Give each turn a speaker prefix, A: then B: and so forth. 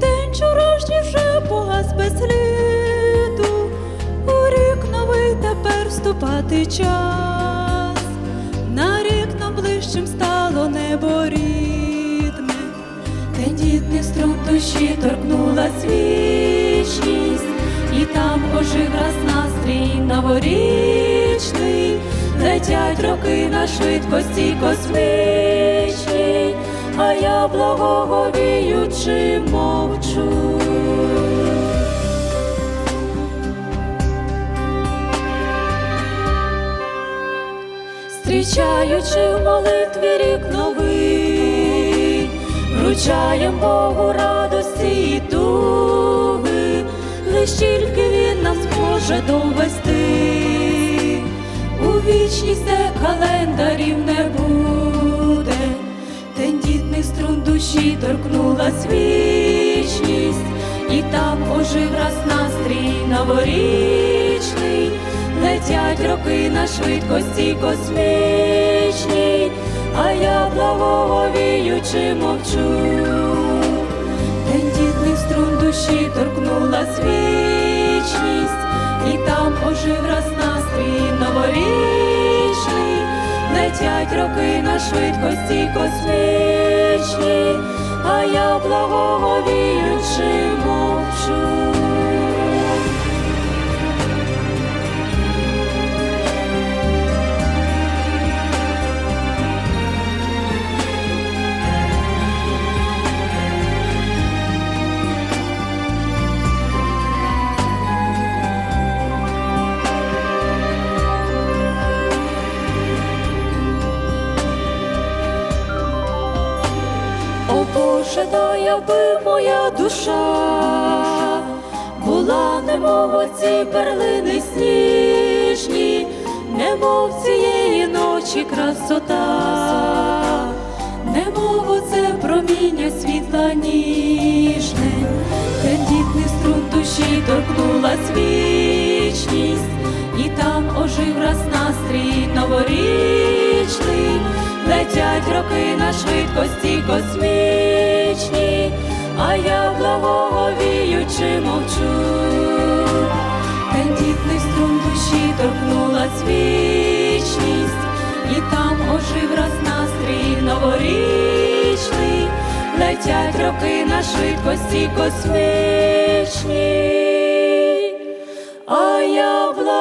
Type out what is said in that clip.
A: День вчорашній вже погас без сліду, у рік новий тепер вступати час. На рік нам ближчим стало небо рідне, тендітний струн душі торкнула вічність, і там ожив раз настрій новорічний, летять роки на швидкості космічній, а я благоговіючи мовчу. Зустрічаючи в молитві рік новий, вручаєм Богу радості і туги, лиш тільки Він нас може довести, у вічність де календарів не буде, душі торкнулась вічність, і там ожив раз настрій новорічний. Летять роки на швидкості космічній, а я благоговіючи мовчу. Тендітний струн душі торкнулась вічність, і там ожив раз настрій новорічний, летять роки на швидкості космічні, а я благоговіючи Боже, аби моя душа була, немов оці перлини сніжні, немов цієї ночі красота, немов оце проміння світла ніжне, тендітний струн душі торкнулась вічність, і там ожив раз настрій новорічний. Летять роки на швидкості космічній, благоговіючи мовчу. Тендітний струн душі торкнула свічність, і там ожив раз настрій новорічний, летять роки на швидкості космічні, а я благоговіючи